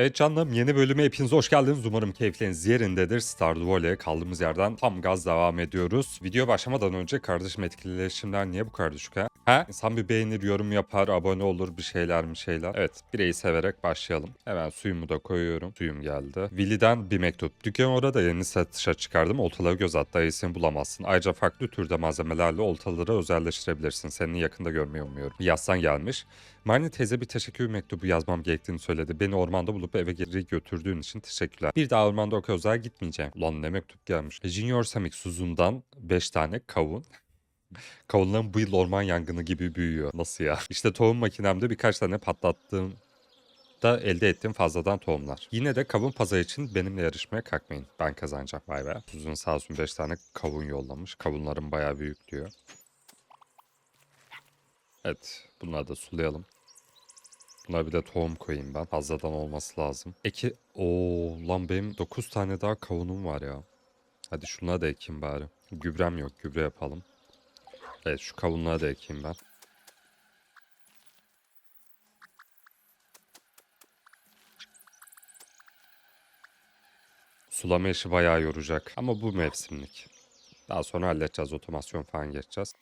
Evet canlarım yeni bölüme hepiniz hoş geldiniz. Umarım keyifleriniz yerindedir. Stardew Valley'e kaldığımız yerden tam gaz devam ediyoruz. Video başlamadan önce kardeşim etkileşimler niye bu kadar düşük ha? Ha? İnsan bir beğenir, yorum yapar, abone olur bir şeyler mi şeyler. Evet bireyi severek başlayalım. Hemen suyumu da koyuyorum. Suyum geldi. Willy'den bir mektup. Dükkan orada yeni satışa çıkardım. Oltaları göz at dayısını bulamazsın. Ayrıca farklı türde malzemelerle oltaları özelleştirebilirsin. Seni yakında görmeyi umuyorum. Yazsan gelmiş. Marnie teyze bir teşekkür mektubu yazmam gerektiğini söyledi. Beni ormanda bulup eve geri götürdüğün için teşekkürler. Bir daha ormanda o kadar gitmeyeceğim. Ulan ne mektup gelmiş. Junior Samik Suzun'dan 5 tane kavun. Kavunların bu yıl orman yangını gibi büyüyor. Nasıl ya? İşte tohum makinemde birkaç tane patlattığım da elde ettiğim fazladan tohumlar. Yine de kavun pazarı için benimle yarışmaya kalkmayın. Ben kazanacağım vay be. Suzun sağ olsun 5 tane kavun yollamış. Kavunlarım bayağı büyük diyor. Evet bunları da sulayalım. Buna bir de tohum koyayım ben. Fazladan olması lazım. Eki... Oo lan benim 9 tane daha kavunum var ya. Hadi şunları da ekeyim bari. Gübrem yok. Gübre yapalım. Evet şu kavunları da ekeyim ben. Sulama işi bayağı yoracak. Ama bu mevsimlik. Daha sonra halledeceğiz. Otomasyon falan geçeceğiz.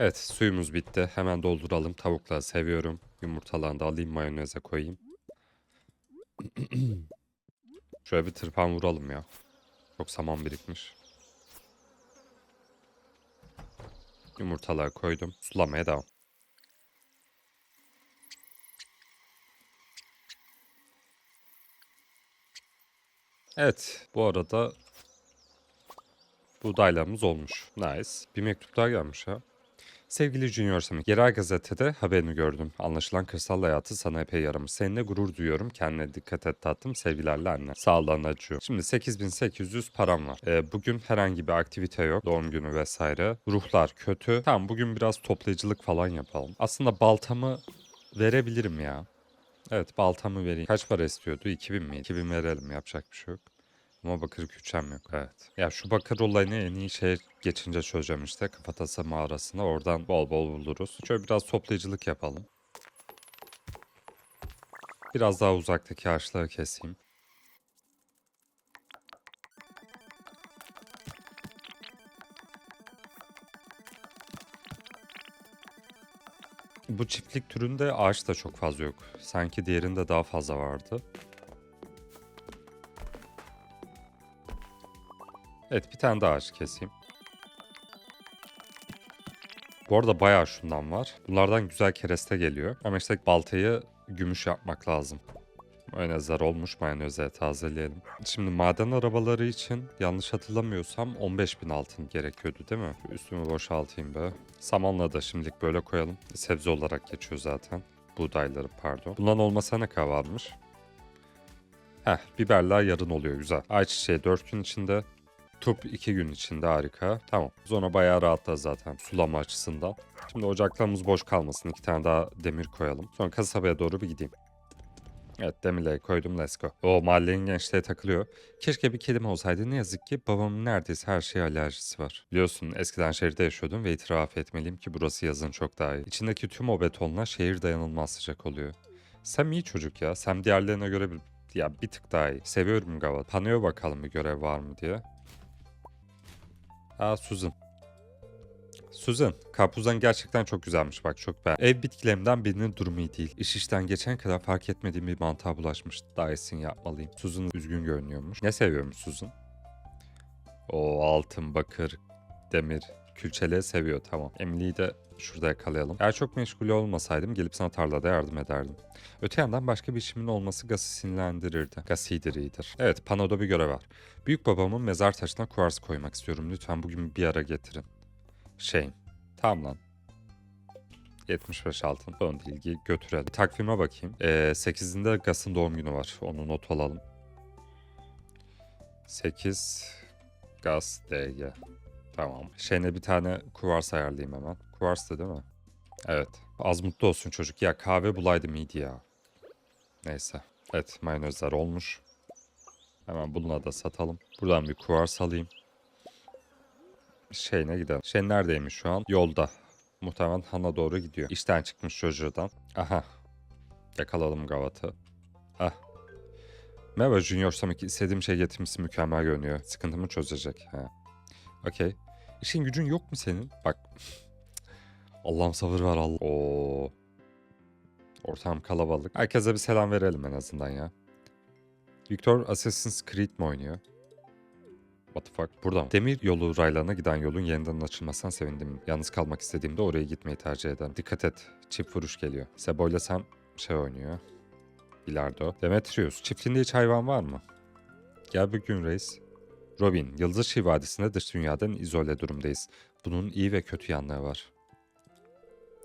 Evet suyumuz bitti. Hemen dolduralım. Tavukları seviyorum. Yumurtalarını da alayım mayoneze koyayım. Şöyle bir tırpan vuralım ya. Çok saman birikmiş. Yumurtaları koydum. Sulamaya devam. Evet bu arada buğdaylarımız olmuş. Nice. Bir mektup daha gelmiş ha. Sevgili Junior Samik, yerel gazetede haberini gördüm. Anlaşılan kırsal hayatı sana epey yaramış. Seninle gurur duyuyorum. Kendine dikkat et tatlım. Sevgilerle anne. Sağlığın acıyor. Şimdi 8800 param var. Ee, bugün herhangi bir aktivite yok. Doğum günü vesaire. Ruhlar kötü. Tamam bugün biraz toplayıcılık falan yapalım. Aslında baltamı verebilirim ya. Evet baltamı vereyim. Kaç para istiyordu? 2000 mi? 2000 verelim yapacak bir şey yok. Ama bakır küçem yok evet. Ya şu bakır olayını en iyi şey geçince çözeceğim işte. Kafatası mağarasında oradan bol bol buluruz. Şöyle biraz toplayıcılık yapalım. Biraz daha uzaktaki ağaçları keseyim. Bu çiftlik türünde ağaç da çok fazla yok. Sanki diğerinde daha fazla vardı. Evet bir tane daha ağaç keseyim. Bu arada bayağı şundan var. Bunlardan güzel kereste geliyor. Ama işte baltayı gümüş yapmak lazım. Mayonezler olmuş mayoneze tazeleyelim. Şimdi maden arabaları için yanlış hatırlamıyorsam 15.000 altın gerekiyordu değil mi? Üstümü boşaltayım be. Samanla da şimdilik böyle koyalım. Sebze olarak geçiyor zaten. Buğdayları pardon. Bundan olmasa ne kadar varmış? Heh biberler yarın oluyor güzel. Ayçiçeği 4 gün içinde. Turp 2 gün içinde harika. Tamam. Sonra bayağı rahatlar zaten sulama açısından. Şimdi ocaklarımız boş kalmasın. iki tane daha demir koyalım. Sonra kasabaya doğru bir gideyim. Evet demirleri koydum let's go. O mahallenin gençliğe takılıyor. Keşke bir kedim olsaydı ne yazık ki babamın neredeyse her şeye alerjisi var. Biliyorsun eskiden şehirde yaşıyordum ve itiraf etmeliyim ki burası yazın çok daha iyi. İçindeki tüm o betonla şehir dayanılmaz sıcak oluyor. Sam iyi çocuk ya. Sam diğerlerine göre bir, ya bir tık daha iyi. Seviyorum Gavat. Tanıyor bakalım bir görev var mı diye. Aa Susan. Susan, karpuzdan gerçekten çok güzelmiş bak çok beğendim. Ev bitkilerimden birinin durumu iyi değil. İş işten geçen kadar fark etmediğim bir mantığa bulaşmış. Daha yapmalıyım. Susan üzgün görünüyormuş. Ne seviyormuş Susan? O altın, bakır, demir, külçeleri seviyor tamam. Emily'yi de şurada yakalayalım. Eğer çok meşgul olmasaydım gelip sana tarlada yardım ederdim. Öte yandan başka bir işimin olması Gas'ı sinirlendirirdi. Gas. Evet panoda bir görev var. Büyük babamın mezar taşına kuvars koymak istiyorum. Lütfen bugün bir ara getirin. Shane. Tamam lan. 75 altın. Ön ilgi götürelim. Takvime bakayım. Ee, 8'inde Gas'ın doğum günü var. Onu not alalım. 8 Gas DG. Tamam. Shane'e bir tane kuvars ayarlayayım hemen. Kuvars'tı değil mi? Evet. Az mutlu olsun çocuk. Ya kahve bulaydım iyiydi ya. Neyse. Evet mayonezler olmuş. Hemen bununla da satalım. Buradan bir kuvars alayım. Şeyine gidelim. Şey neredeymiş şu an? Yolda. Muhtemelen Han'a doğru gidiyor. İşten çıkmış Jojo'dan. Aha. Yakaladım Gavat'ı. Ah. Merhaba Junior Samik. istediğim şey getirmişsin mükemmel görünüyor. Sıkıntımı çözecek. Ha. Okey. İşin gücün yok mu senin? Bak. Allah'ım sabır ver Allah. Oo. Ortam kalabalık. Herkese bir selam verelim en azından ya. Victor Assassin's Creed mi oynuyor? What the fuck? Burada mı? Demir yolu raylarına giden yolun yeniden açılmasına sevindim. Yalnız kalmak istediğimde oraya gitmeyi tercih ederim. Dikkat et. Çift vuruş geliyor. Sebo ile Sam şey oynuyor. Bilardo. Demetrius. Çiftliğinde hiç hayvan var mı? Gel bir gün reis. Robin. Yıldız Şii Vadisi'nde dış dünyadan izole durumdayız. Bunun iyi ve kötü yanları var.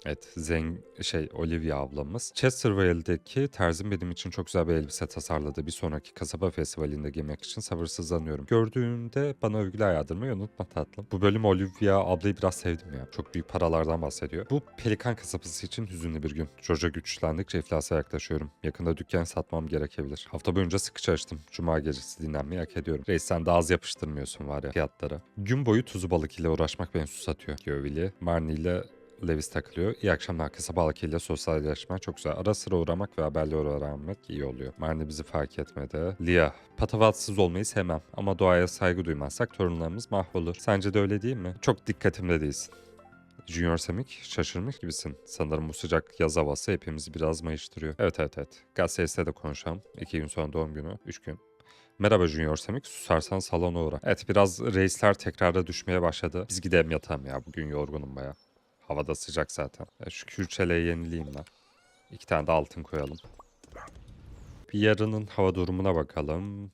Evet, Zeng şey Olivia ablamız. Chesterville'deki terzim benim için çok güzel bir elbise tasarladı. Bir sonraki kasaba festivalinde giymek için sabırsızlanıyorum. Gördüğünde bana övgüler yağdırmayı unutma tatlım. Bu bölüm Olivia ablayı biraz sevdim ya. Çok büyük paralardan bahsediyor. Bu pelikan kasabası için hüzünlü bir gün. Jojo güçlendikçe iflasa yaklaşıyorum. Yakında dükkan satmam gerekebilir. Hafta boyunca sıkı çalıştım. Cuma gecesi dinlenmeyi hak ediyorum. Reis sen daha az yapıştırmıyorsun var ya fiyatlara. Gün boyu tuzu balık ile uğraşmak beni susatıyor. Gövili, Marnie ile Levis takılıyor. İyi akşamlar kasabalık ile sosyalleşme çok güzel. Ara sıra uğramak ve haberleri öğrenmek iyi oluyor. Marnie bizi fark etmedi. Lia, patavatsız olmayı sevmem ama doğaya saygı duymazsak torunlarımız mahvolur. Sence de öyle değil mi? Çok dikkatimde değilsin. Junior Semik şaşırmış gibisin. Sanırım bu sıcak yaz havası hepimizi biraz mayıştırıyor. Evet evet evet. Gazetesi'de de konuşalım. İki gün sonra doğum günü. Üç gün. Merhaba Junior Semik. Susarsan salona uğra. Evet biraz reisler tekrarda düşmeye başladı. Biz gidelim yatalım ya. Bugün yorgunum baya. Havada sıcak zaten. Ya şu kürçeleyi yenileyim ben. İki tane de altın koyalım. Bir yarının hava durumuna bakalım.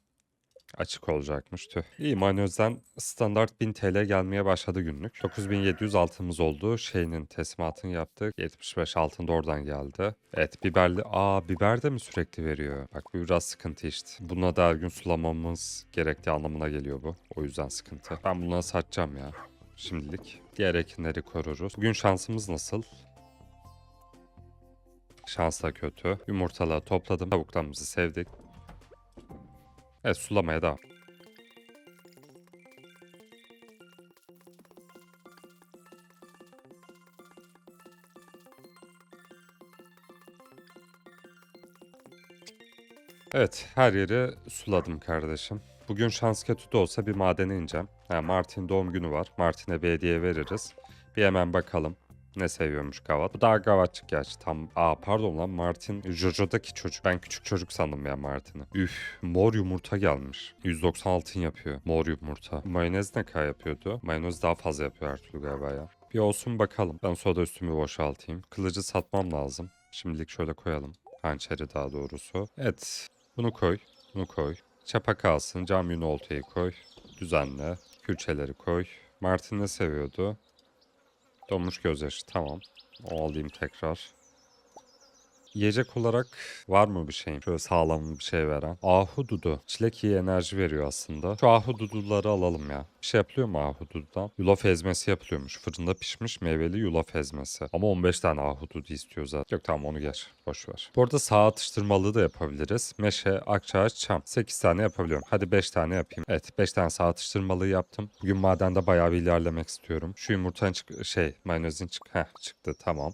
Açık olacakmış tüh. İyi manözden standart 1000 TL gelmeye başladı günlük. 9700 altımız oldu. Şeyinin teslimatını yaptık. 75 altın da oradan geldi. Evet biberli. Aa biber de mi sürekli veriyor? Bak bu biraz sıkıntı işte. Buna da her gün sulamamız gerektiği anlamına geliyor bu. O yüzden sıkıntı. Ben bunları satacağım ya. Şimdilik. Diğer ekinleri koruruz. Bugün şansımız nasıl? Şans da kötü. Yumurtaları topladım. Tavuklarımızı sevdik. Evet sulamaya devam. Evet her yeri suladım kardeşim. Bugün şans kötü de olsa bir madene ineceğim. Ha, Martin doğum günü var. Martin'e bir hediye veririz. Bir hemen bakalım. Ne seviyormuş Gavat? Bu daha Gavatçık gerçi. Tam aa pardon lan Martin Jojo'daki çocuk. Ben küçük çocuk sandım ya Martin'i. Üf mor yumurta gelmiş. 190 altın yapıyor. Mor yumurta. Mayonez ne kadar yapıyordu? Mayonez daha fazla yapıyor türlü galiba ya. Bir olsun bakalım. Ben soda üstümü boşaltayım. Kılıcı satmam lazım. Şimdilik şöyle koyalım. Hançeri daha doğrusu. Evet. Bunu koy. Bunu koy. Çapa kalsın. Cam yünü oltayı koy. Düzenle. Külçeleri koy. Martin ne seviyordu? Donmuş gözyaşı. Tamam. O alayım tekrar. Yiyecek olarak var mı bir şeyim? Şöyle sağlam bir şey veren. Ahududu. Çilek iyi enerji veriyor aslında. Şu ahududuları alalım ya. Bir şey yapılıyor mu ahudududan? Yulaf ezmesi yapılıyormuş. Fırında pişmiş meyveli yulaf ezmesi. Ama 15 tane ahududu istiyor zaten. Yok tamam onu geç. Boş ver. Bu arada sağ atıştırmalığı da yapabiliriz. Meşe, akçaağaç, çam. 8 tane yapabiliyorum. Hadi 5 tane yapayım. Evet 5 tane sağ atıştırmalığı yaptım. Bugün madende bayağı bir ilerlemek istiyorum. Şu yumurtanın çık şey mayonezin çık Heh, çıktı tamam.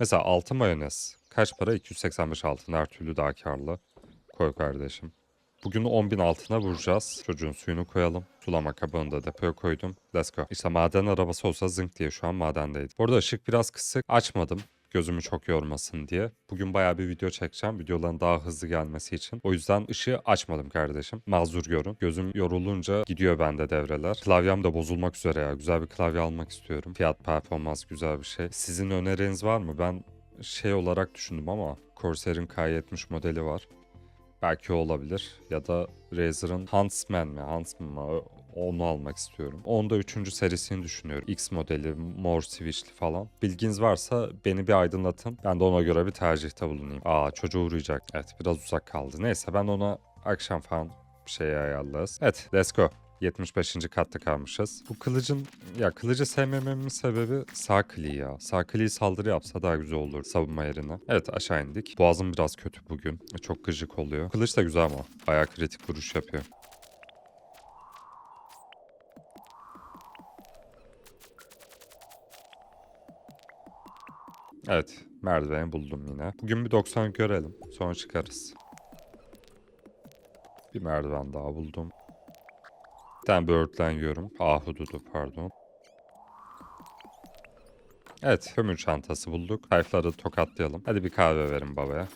Mesela 6 mayonez. Kaç para? 285 altın. Her türlü daha karlı. Koy kardeşim. Bugün 10.000 altına vuracağız. Çocuğun suyunu koyalım. Sulama kabını da depoya koydum. Let's go. İşte maden arabası olsa zınk diye şu an madendeydi. Bu arada ışık biraz kısık. Açmadım. Gözümü çok yormasın diye. Bugün bayağı bir video çekeceğim. Videoların daha hızlı gelmesi için. O yüzden ışığı açmadım kardeşim. Mazur görün. Gözüm yorulunca gidiyor bende devreler. Klavyem de bozulmak üzere ya. Güzel bir klavye almak istiyorum. Fiyat performans güzel bir şey. Sizin öneriniz var mı? Ben şey olarak düşündüm ama Corsair'in K70 modeli var. Belki olabilir. Ya da Razer'ın Huntsman mi? Huntsman mı? Onu almak istiyorum. Onda 3. serisini düşünüyorum. X modeli, mor switchli falan. Bilginiz varsa beni bir aydınlatın. Ben de ona göre bir tercihte bulunayım. Aa çocuğa uğrayacak. Evet biraz uzak kaldı. Neyse ben ona akşam falan şey ayarlarız. Evet let's go. 75. katta kalmışız. Bu kılıcın ya kılıcı sevmememin sebebi sağ kliği ya. Sağ kliği saldırı yapsa daha güzel olur savunma yerine. Evet aşağı indik. Boğazım biraz kötü bugün. Çok gıcık oluyor. Kılıç da güzel ama. Bayağı kritik vuruş yapıyor. Evet merdiveni buldum yine. Bugün bir 90 görelim. Sonra çıkarız. Bir merdiven daha buldum. Tane böğürtlen yiyorum. Ahududu pardon. Evet kömür çantası bulduk. Tayfları tokatlayalım. Hadi bir kahve verin babaya.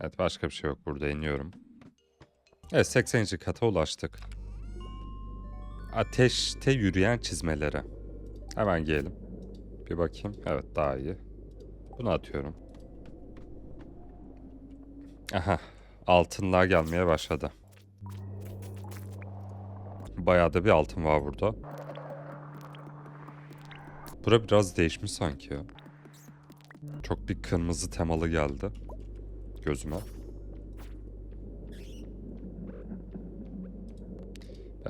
Evet başka bir şey yok burada iniyorum. Evet 80. kata ulaştık. Ateşte yürüyen çizmelere. Hemen giyelim. Bir bakayım. Evet daha iyi. Bunu atıyorum. Aha. Altınlar gelmeye başladı. Bayağı da bir altın var burada. Bura biraz değişmiş sanki ya. Çok bir kırmızı temalı geldi. Gözüme.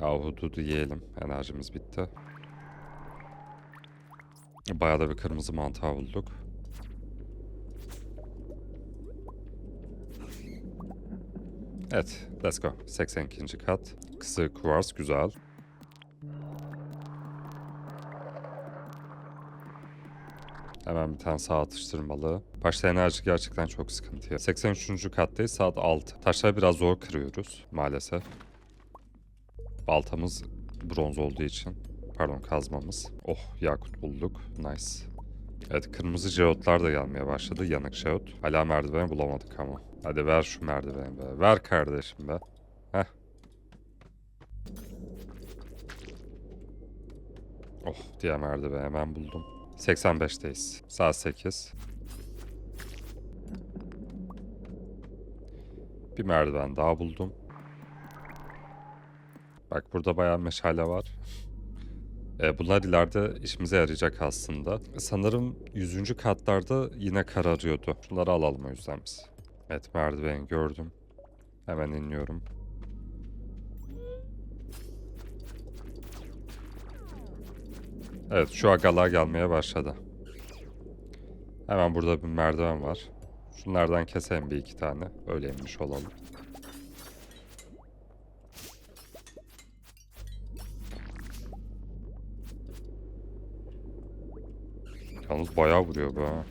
Ya hududu yiyelim. Enerjimiz bitti. Bayağı da bir kırmızı mantar bulduk. Evet, let's go. 82. kat. Kısa kuvars güzel. Hemen bir tane sağ atıştırmalı. Başta enerji gerçekten çok sıkıntı. ya. 83. kattayız saat 6. Taşları biraz zor kırıyoruz maalesef. Baltamız bronz olduğu için. Pardon kazmamız. Oh yakut bulduk. Nice. Evet kırmızı jeotlar da gelmeye başladı. Yanık jeot. Hala merdiveni bulamadık ama. Hadi ver şu merdiveni be. Ver kardeşim be. Heh. Oh diğer merdiveni hemen buldum. 85'teyiz. Saat 8. Bir merdiven daha buldum. Bak burada bayağı meşale var. E, bunlar ileride işimize yarayacak aslında. Sanırım 100. katlarda yine kararıyordu. Şunları alalım o yüzden biz. Evet merdiveni gördüm. Hemen iniyorum. Evet şu agalar gelmeye başladı. Hemen burada bir merdiven var. Şunlardan keselim bir iki tane. Öyle inmiş olalım. Yalnız bayağı vuruyor bu ha.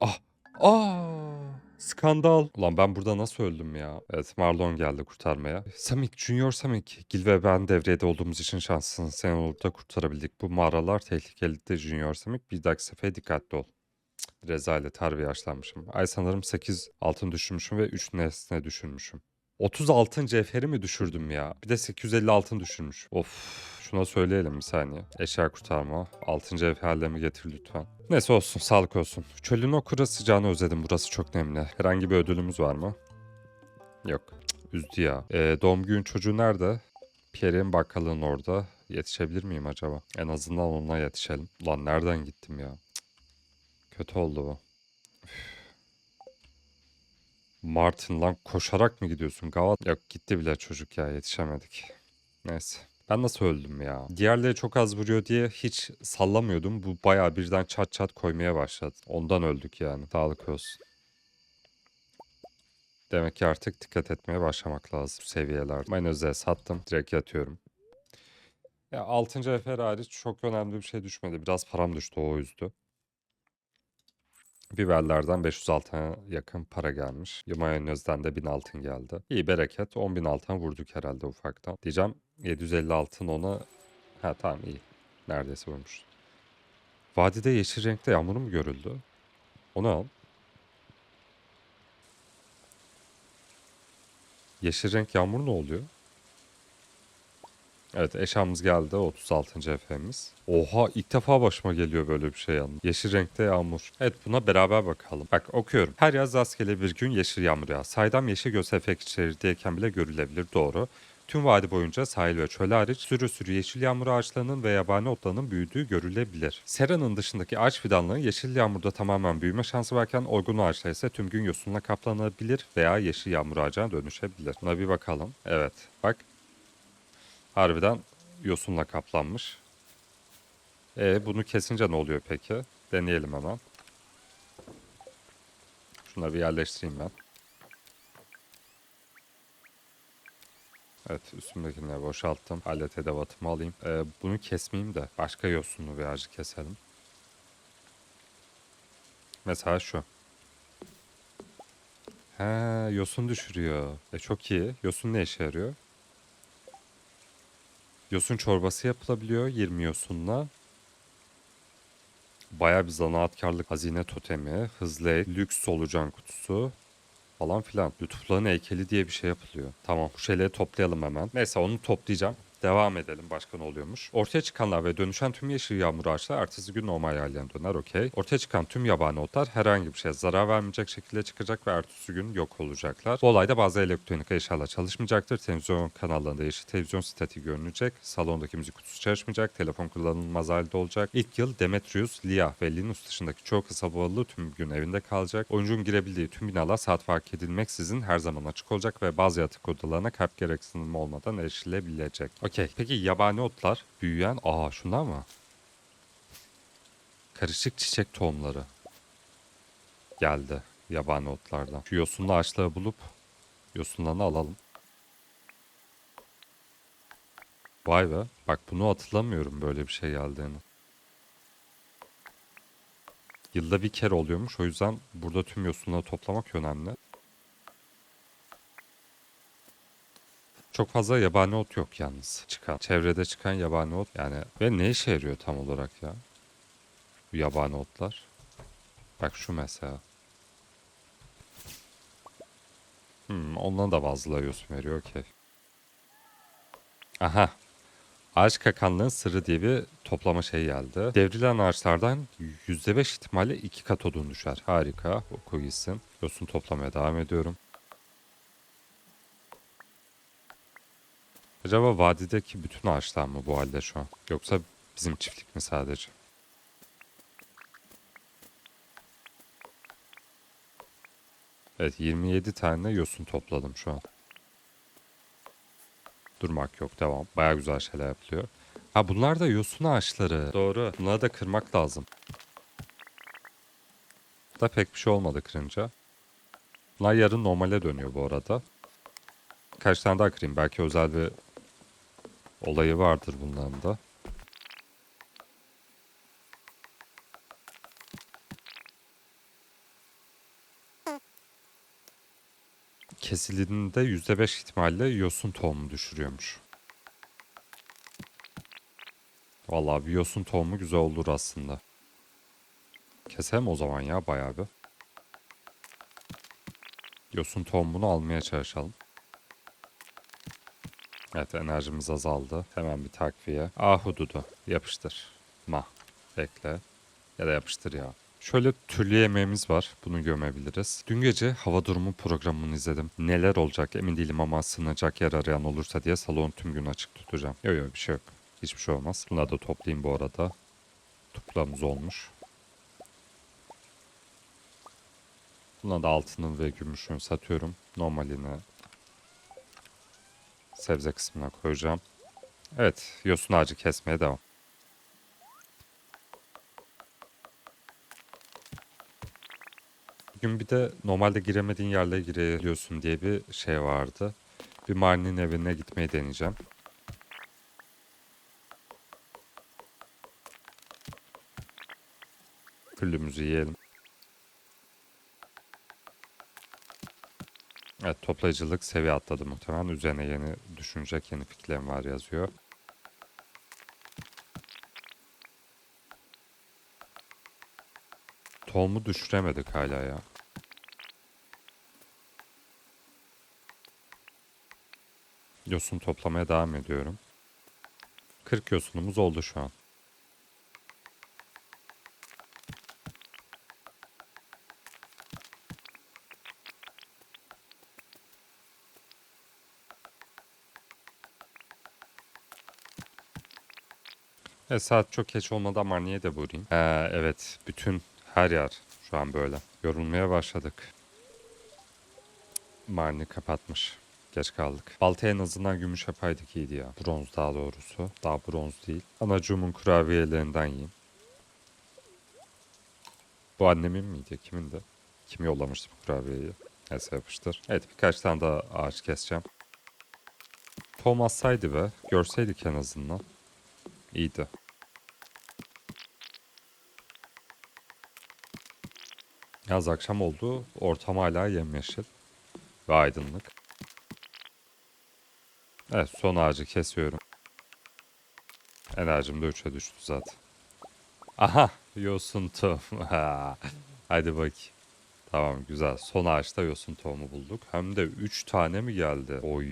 Ah! Aa! Skandal. Ulan ben burada nasıl öldüm ya? Evet Marlon geldi kurtarmaya. Samik, Junior Samik. Gil ve ben devrede olduğumuz için şanslısın. Seni olup da kurtarabildik. Bu mağaralar tehlikeli de Junior Samik. Bir dahaki sefere dikkatli ol. Cık, Rezalet harbi yaşlanmışım. Ay sanırım 8 altın düşürmüşüm ve 3 nesne düşürmüşüm. 30 altın cevheri mi düşürdüm ya? Bir de 850 altın düşürmüş. Of şuna söyleyelim bir saniye. Eşya kurtarma. Altın cevherlerimi getir lütfen. Neyse olsun sağlık olsun. Çölün o kuru sıcağını özledim. Burası çok nemli. Herhangi bir ödülümüz var mı? Yok. Cık, Üzdü ya. Ee, doğum günü çocuğu nerede? Pierre'in bakkalının orada. Yetişebilir miyim acaba? En azından onunla yetişelim. Ulan nereden gittim ya? Cık. Kötü oldu bu. Martin lan koşarak mı gidiyorsun Gavat? Yok gitti bile çocuk ya yetişemedik. Neyse. Ben nasıl öldüm ya? Diğerleri çok az vuruyor diye hiç sallamıyordum. Bu bayağı birden çat çat koymaya başladı. Ondan öldük yani. Sağlık olsun. Demek ki artık dikkat etmeye başlamak lazım seviyeler. Ben özel sattım. Direkt yatıyorum. Ya 6. efer hariç çok önemli bir şey düşmedi. Biraz param düştü o yüzdü. Biberlerden 500 altına yakın para gelmiş. Mayonezden de 1000 altın geldi. İyi bereket. 10 bin altın vurduk herhalde ufaktan. Diyeceğim 750 altın ona... Ha tamam iyi. Neredeyse vurmuş. Vadide yeşil renkte yağmur mu görüldü? Onu al. Yeşil renk yağmur ne oluyor? Evet eşyamız geldi 36. efemiz. Oha ilk defa başıma geliyor böyle bir şey yalnız. Yeşil renkte yağmur. Evet buna beraber bakalım. Bak okuyorum. Her yaz rastgele bir gün yeşil yağmur yağar. Saydam yeşil göz efekt içerirdeyken bile görülebilir doğru. Tüm vadi boyunca sahil ve çöl hariç sürü sürü yeşil yağmur ağaçlarının ve yabani otlarının büyüdüğü görülebilir. Sera'nın dışındaki ağaç fidanların yeşil yağmurda tamamen büyüme şansı varken olgun ağaçlar ise tüm gün yosunla kaplanabilir veya yeşil yağmur ağacına dönüşebilir. Buna bir bakalım. Evet bak Harbiden yosunla kaplanmış. E bunu kesince ne oluyor peki? Deneyelim hemen. Şunları bir yerleştireyim ben. Evet üstümdekileri boşalttım. Alet edevatımı alayım. Ee, bunu kesmeyeyim de başka yosunlu bir ağacı keselim. Mesela şu. He yosun düşürüyor. E çok iyi. Yosun ne işe yarıyor? Yosun çorbası yapılabiliyor 20 yosunla. Baya bir zanaatkarlık hazine totemi, hızlı lüks solucan kutusu falan filan. Lütufların heykeli diye bir şey yapılıyor. Tamam bu şeyleri toplayalım hemen. Neyse onu toplayacağım. Devam edelim başka ne oluyormuş. Ortaya çıkanlar ve dönüşen tüm yeşil yağmur ağaçlar ertesi gün normal hallerine döner okey. Ortaya çıkan tüm yabani otlar herhangi bir şeye zarar vermeyecek şekilde çıkacak ve ertesi gün yok olacaklar. Bu olayda bazı elektronik eşyalar çalışmayacaktır. Televizyon kanallarında yeşil televizyon statiği görünecek. Salondaki müzik kutusu çalışmayacak. Telefon kullanılmaz halde olacak. İlk yıl Demetrius, Lia ve Linus dışındaki çoğu kısa boğalı tüm gün evinde kalacak. Oyuncunun girebildiği tüm binalar saat fark edilmeksizin her zaman açık olacak ve bazı yatak odalarına kalp gereksinimi olmadan erişilebilecek. Okey. Peki yabani otlar büyüyen... Aa şunlar mı? Karışık çiçek tohumları. Geldi yabani otlardan. Şu yosunlu ağaçları bulup yosunlarını alalım. Vay be. Bak bunu hatırlamıyorum böyle bir şey geldiğini. Yılda bir kere oluyormuş. O yüzden burada tüm yosunları toplamak önemli. Çok fazla yabani ot yok yalnız çıkan. Çevrede çıkan yabani ot yani ve ne işe yarıyor tam olarak ya? Bu yabani otlar. Bak şu mesela. Hmm, ondan da bazıları yosun veriyor okey. Aha. Ağaç kakanlığın sırrı diye bir toplama şey geldi. Devrilen ağaçlardan %5 ihtimalle iki kat odun düşer. Harika. Oku gitsin. Yosun toplamaya devam ediyorum. Acaba vadideki bütün ağaçlar mı bu halde şu an? Yoksa bizim çiftlik mi sadece? Evet 27 tane yosun topladım şu an. Durmak yok devam. Baya güzel şeyler yapılıyor. Ha bunlar da yosun ağaçları. Doğru. Bunları da kırmak lazım. Da pek bir şey olmadı kırınca. Bunlar yarın normale dönüyor bu arada. Kaç tane daha kırayım. Belki özel bir olayı vardır bunların da. Kesildiğinde %5 ihtimalle yosun tohumu düşürüyormuş. Vallahi bir yosun tohumu güzel olur aslında. Keselim o zaman ya bayağı bir. Yosun tohumunu almaya çalışalım. Evet enerjimiz azaldı. Hemen bir takviye. Ahududu. Yapıştır. Ma. Bekle. Ya da yapıştır ya. Şöyle türlü yemeğimiz var. Bunu gömebiliriz. Dün gece hava durumu programını izledim. Neler olacak emin değilim ama sığınacak yer arayan olursa diye salon tüm gün açık tutacağım. Yok yok bir şey yok. Hiçbir şey olmaz. Bunları da toplayayım bu arada. Tuplamız olmuş. Buna da altının ve gümüşünü satıyorum. Normalini sebze kısmına koyacağım. Evet, yosun ağacı kesmeye devam. Bugün bir de normalde giremediğin yerlere girebiliyorsun diye bir şey vardı. Bir Marnie'nin evine gitmeyi deneyeceğim. Küllümüzü yiyelim. Evet toplayıcılık seviye atladı muhtemelen. Üzerine yeni düşünecek yeni fikirlerim var yazıyor. Tohumu düşüremedik hala ya. Yosun toplamaya devam ediyorum. 40 yosunumuz oldu şu an. E, saat çok geç olmadan Marnie'ye de vurayım. Ee, evet bütün her yer şu an böyle. Yorulmaya başladık. Marnie kapatmış. Geç kaldık. Baltaya en azından gümüş yapaydık iyiydi ya. Bronz daha doğrusu. Daha bronz değil. Anacığımın kurabiyelerinden yiyeyim. Bu annemin miydi? Kimin de? Kim yollamıştı bu kurabiyeyi? Neyse yapıştır. Evet birkaç tane daha ağaç keseceğim. Tohum atsaydı be. Görseydik en azından. İyiydi. Yaz akşam oldu. Ortam hala yemyeşil. Ve aydınlık. Evet son ağacı kesiyorum. Enerjim de 3'e düştü zaten. Aha yosun. Ha. Hadi bakayım. Tamam güzel. Son ağaçta yosun tohumu bulduk. Hem de 3 tane mi geldi? Oy.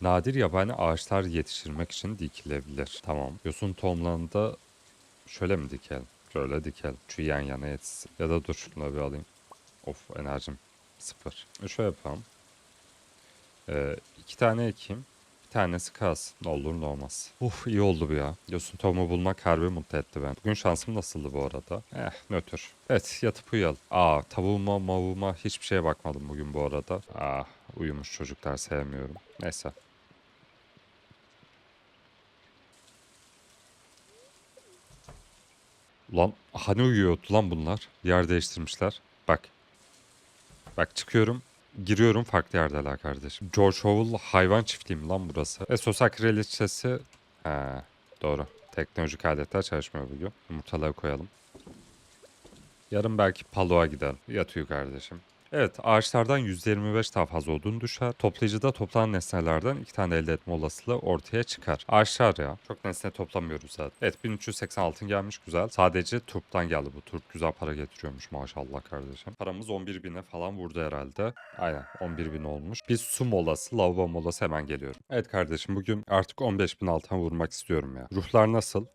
Nadir yabani ağaçlar yetiştirmek için dikilebilir. Tamam. Yosun tohumlarını da şöyle mi dikelim? Şöyle dikelim. Şu yan yana yetişsin. Ya da dur şunu bir alayım. Of enerjim sıfır. E şöyle yapalım. Ee, iki tane ekeyim. Tanesi kalsın. Ne olur ne olmaz. Uf iyi oldu bu ya. Yosun tohumu bulmak harbi mutlu etti ben. Bugün şansım nasıldı bu arada? Eh nötr. Evet yatıp uyuyalım. Aa tavuğuma mavuğuma hiçbir şeye bakmadım bugün bu arada. Ah uyumuş çocuklar sevmiyorum. Neyse. Ulan hani uyuyordu lan bunlar? Yer değiştirmişler. Bak. Bak çıkıyorum. Giriyorum farklı yerdeler kardeşim. George Orwell hayvan çiftliği mi lan burası? Ve sosyal kraliçesi... Ha, doğru. Teknolojik aletler çalışmıyor bugün. Yumurtaları koyalım. Yarın belki Palo'a gidelim. Yat uyu kardeşim. Evet ağaçlardan %25 daha fazla odun düşer. Toplayıcıda toplanan nesnelerden iki tane elde etme olasılığı ortaya çıkar. Ağaçlar ya. Çok nesne toplamıyoruz zaten. Evet 1380 altın gelmiş güzel. Sadece turptan geldi bu turp. Güzel para getiriyormuş maşallah kardeşim. Paramız 11 bine falan vurdu herhalde. Aynen 11 bin olmuş. Bir su molası, lavabo molası hemen geliyorum. Evet kardeşim bugün artık 15 bin altına vurmak istiyorum ya. Ruhlar nasıl?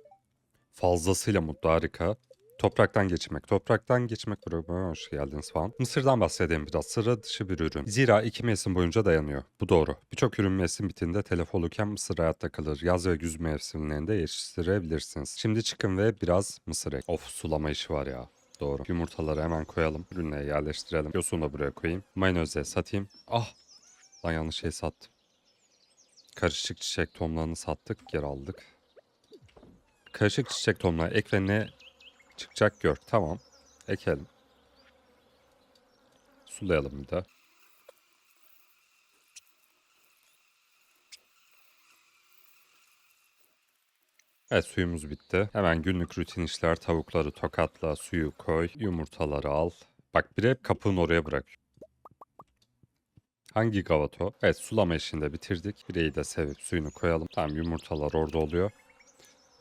Fazlasıyla mutlu harika. Topraktan geçmek. Topraktan geçmek programına hoş geldiniz falan. Mısırdan bahsedeyim biraz. Sıra dışı bir ürün. Zira iki mevsim boyunca dayanıyor. Bu doğru. Birçok ürün mevsim bittiğinde telef olurken mısır hayatta kalır. Yaz ve güz mevsimlerinde yetiştirebilirsiniz. Şimdi çıkın ve biraz mısır ek. Of sulama işi var ya. Doğru. Yumurtaları hemen koyalım. Ürünleri yerleştirelim. Yosunu da buraya koyayım. Mayoneze satayım. Ah! Lan yanlış şey sattım. Karışık çiçek tohumlarını sattık. Geri aldık. Karışık çiçek tohumları ek çıkacak gör. Tamam. Ekelim. Sulayalım bir de. Evet suyumuz bitti. Hemen günlük rutin işler tavukları tokatla, suyu koy, yumurtaları al. Bak biri hep kapının oraya bırak. Hangi gavat o? Evet sulama işini de bitirdik. Bireyi de sevip suyunu koyalım. Tamam yumurtalar orada oluyor.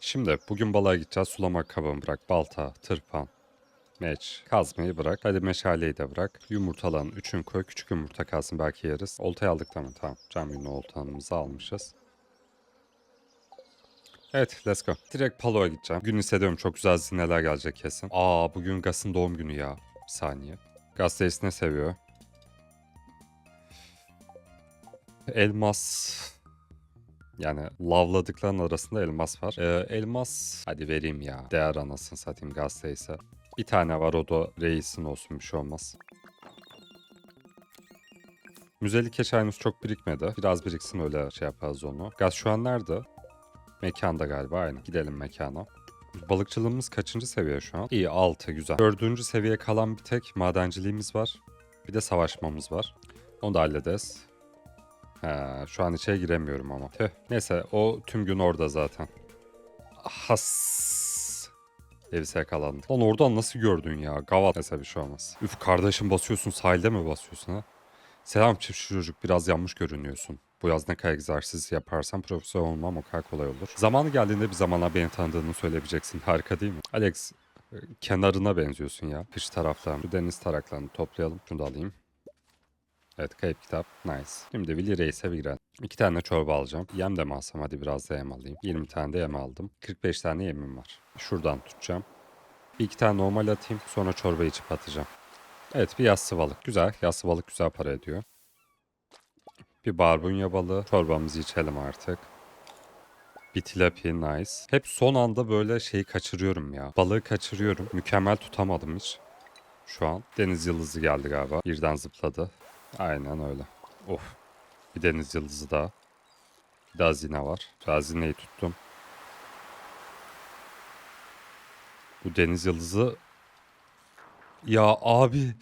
Şimdi bugün balığa gideceğiz. Sulama kabını bırak. Balta, tırpan, meç, kazmayı bırak. Hadi meşaleyi de bırak. Yumurtaların üçün koy. Küçük yumurta kalsın belki yeriz. Oltayı aldık tamam tamam. Cam yünlü oltamızı almışız. Evet let's go. Direkt Palo'ya gideceğim. Gün hissediyorum çok güzel zineler gelecek kesin. Aa bugün Gas'ın doğum günü ya. Bir saniye. Gas ne seviyor? Elmas yani lavladıkların arasında elmas var. Ee, elmas hadi vereyim ya. Değer anasını satayım gazeteyse. Bir tane var o da reisin olsun bir şey olmaz. Müzelik keş henüz çok birikmedi. Biraz biriksin öyle şey yaparız onu. Gaz şu an nerede? Mekanda galiba aynı. Gidelim mekana. Balıkçılığımız kaçıncı seviye şu an? İyi 6 güzel. Dördüncü seviye kalan bir tek madenciliğimiz var. Bir de savaşmamız var. Onu da hallederiz. He, şu an içeri giremiyorum ama. Tüh. Neyse o tüm gün orada zaten. Has. Evise yakalandık. Lan oradan nasıl gördün ya? Gavat neyse bir şey olmaz. Üf kardeşim basıyorsun sahilde mi basıyorsun ha? Selam çiftçi çocuk biraz yanmış görünüyorsun. Bu yaz ne kadar egzersiz yaparsan profesyonel olmam o kadar kolay olur. Zamanı geldiğinde bir zamanlar beni tanıdığını söyleyebileceksin. Harika değil mi? Alex e, kenarına benziyorsun ya. Kış taraflarını. Deniz taraklarını toplayalım. Şunu da alayım. Evet kayıp kitap. Nice. Şimdi Willy Reis'e bir girelim. İki tane çorba alacağım. Yem de mi alsam? Hadi biraz da yem alayım. 20 tane de yem aldım. 45 tane yemim var. Şuradan tutacağım. Bir iki tane normal atayım. Sonra çorba içip atacağım. Evet bir yassı balık. Güzel. Yassı balık güzel para ediyor. Bir barbunya balığı. Çorbamızı içelim artık. Bir tilapia nice. Hep son anda böyle şeyi kaçırıyorum ya. Balığı kaçırıyorum. Mükemmel tutamadım hiç. Şu an. Deniz yıldızı geldi galiba. Birden zıpladı. Aynen öyle. Of. Bir deniz yıldızı daha. Bir de hazine var. Hazineyi tuttum. Bu deniz yıldızı... Ya abi...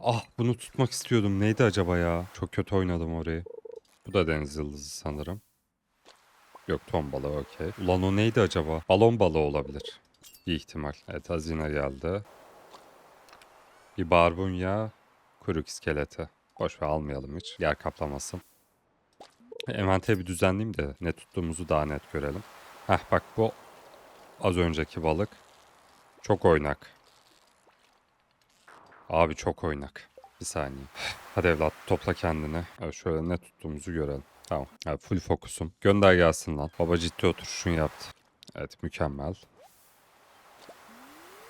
Ah bunu tutmak istiyordum. Neydi acaba ya? Çok kötü oynadım orayı. Bu da deniz yıldızı sanırım. Yok ton balığı okey. Ulan o neydi acaba? Balon balığı olabilir. Bir ihtimal. Evet hazine geldi. Bir barbunya, kuyruk iskeleti. Boş ver almayalım hiç. Yer kaplamasın. Envanteri bir düzenleyeyim de ne tuttuğumuzu daha net görelim. Heh bak bu az önceki balık. Çok oynak. Abi çok oynak. Bir saniye. Hadi evlat topla kendini. Evet, şöyle ne tuttuğumuzu görelim. Tamam. Evet, full fokusum. Gönder gelsin lan. Baba ciddi oturuşunu yaptı. Evet mükemmel.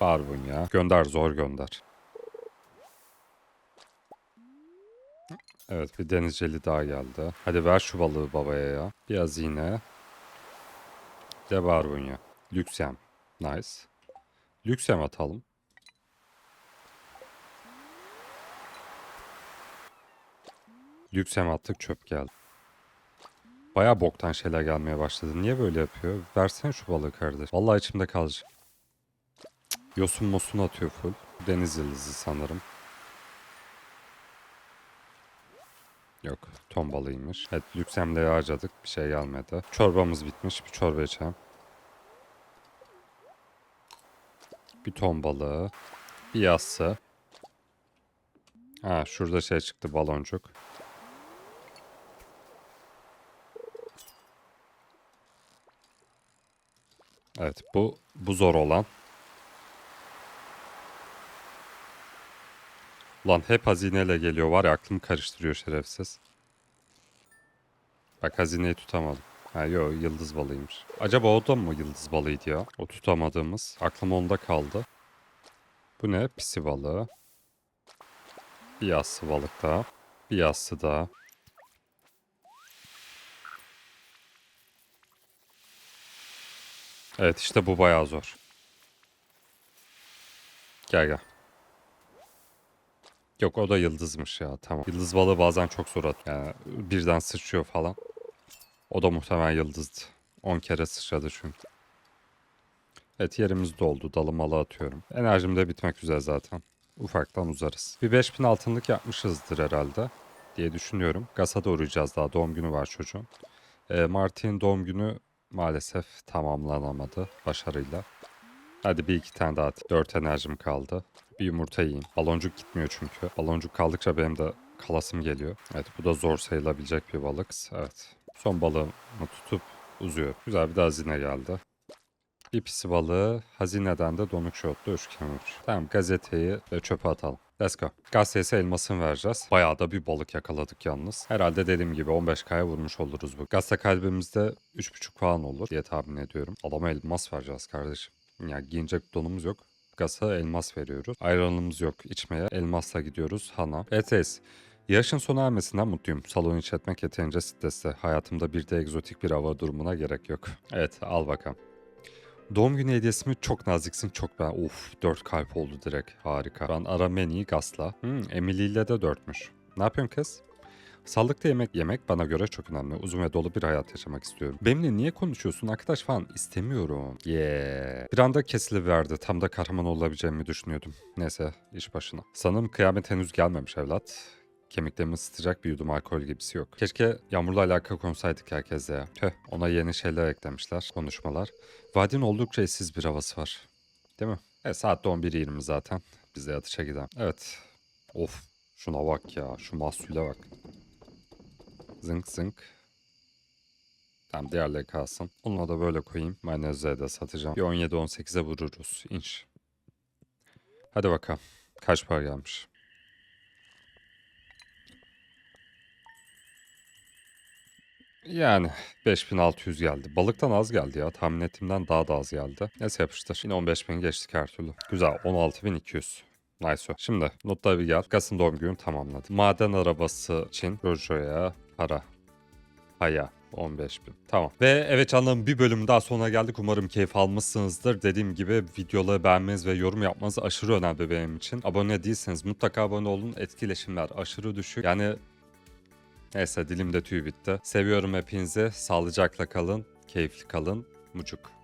Barbunya. Gönder zor gönder. Evet bir denizceli daha geldi. Hadi ver şu balığı babaya ya. Biraz yine. De barbunya. Lüksem. Nice. Lüksem atalım. Lüksem attık çöp geldi. Baya boktan şeyler gelmeye başladı. Niye böyle yapıyor? Versene şu balığı kardeş. Vallahi içimde kalacak. Yosun mosun atıyor full. Deniz yıldızı sanırım. Yok ton balığıymış. Evet lüksemde harcadık bir şey gelmedi. Çorbamız bitmiş bir çorba içelim. Bir ton balığı. Bir yassı. Ha şurada şey çıktı baloncuk. Evet bu bu zor olan. Lan hep hazineyle geliyor var ya aklımı karıştırıyor şerefsiz. Bak hazineyi tutamadım. Ha yo yıldız balıymış. Acaba o da mı yıldız balıydı ya? O tutamadığımız. Aklım onda kaldı. Bu ne? Pisi balığı. Bir yassı balık daha. Bir yassı daha. Evet işte bu bayağı zor. Gel gel. Yok o da yıldızmış ya tamam. Yıldız balığı bazen çok zor at. Yani birden sıçrıyor falan. O da muhtemelen yıldızdı. 10 kere sıçradı çünkü. Evet yerimiz doldu. Dalımalı atıyorum. Enerjim de bitmek üzere zaten. Ufaktan uzarız. Bir 5000 altınlık yapmışızdır herhalde diye düşünüyorum. Gas'a da uğrayacağız daha. Doğum günü var çocuğun. Ee, Martin'in doğum günü maalesef tamamlanamadı başarıyla. Hadi bir iki tane daha at. Dört enerjim kaldı. Bir yumurta yiyeyim. Baloncuk gitmiyor çünkü. Baloncuk kaldıkça benim de kalasım geliyor. Evet bu da zor sayılabilecek bir balık. Evet. Son balığımı tutup uzuyor. Güzel bir de hazine geldi. Bir pisi balığı, hazineden de donuk şotlu üçgen uç. Tamam gazeteyi ve çöpe atalım. Let's go. Gazetesi elmasını vereceğiz. Bayağı da bir balık yakaladık yalnız. Herhalde dediğim gibi 15k'ya vurmuş oluruz bu. Gazete kalbimizde 3.5 falan olur diye tahmin ediyorum. Adama elmas vereceğiz kardeşim. Yani giyinecek donumuz yok. Gasa elmas veriyoruz. Ayranımız yok içmeye. Elmasla gidiyoruz Hana. ETS. Yaşın sona ermesinden mutluyum. Salon işletmek yeterince stresli. Hayatımda bir de egzotik bir hava durumuna gerek yok. Evet al bakalım. Doğum günü hediyesimi çok naziksin çok ben. Of 4 kalp oldu direkt. Harika. Ben Arameni'yi gasla. Hmm, Emily ile de 4'müş. Ne yapıyorsun kız? Sağlıklı yemek yemek bana göre çok önemli. Uzun ve dolu bir hayat yaşamak istiyorum. Benimle niye konuşuyorsun arkadaş falan istemiyorum. Yeah. Bir anda kesiliverdi. Tam da kahraman olabileceğimi düşünüyordum. Neyse iş başına. Sanırım kıyamet henüz gelmemiş evlat. Kemiklerimi ısıtacak bir yudum alkol gibisi yok. Keşke Yağmur'la alakalı konuşsaydık herkese ya. Tüh, ona yeni şeyler eklemişler, konuşmalar. Vadinin oldukça eşsiz bir havası var. Değil mi? E saat de 11.20 zaten. Biz de yatışa gidelim. Evet. Of şuna bak ya. Şu mahsule bak. Zınk zınk. Tamam diğerleri kalsın. Onu da böyle koyayım. Mayonezle de satacağım. Bir 17-18'e vururuz. İnş. Hadi bakalım. Kaç para gelmiş? Yani 5600 geldi. Balıktan az geldi ya. Tahmin ettiğimden daha da az geldi. Neyse yapıştır. Yine 15000 geçtik her türlü. Güzel 16200. Nice. Şimdi notlara bir gel. Gas'ın doğum günü tamamladı. Maden arabası için Rojo'ya para. Haya. 15 bin. Tamam. Ve evet canlarım bir bölüm daha sonuna geldik. Umarım keyif almışsınızdır. Dediğim gibi videoları beğenmeniz ve yorum yapmanız aşırı önemli benim için. Abone değilseniz mutlaka abone olun. Etkileşimler aşırı düşük. Yani neyse dilimde tüy bitti. Seviyorum hepinizi. Sağlıcakla kalın. Keyifli kalın. Mucuk.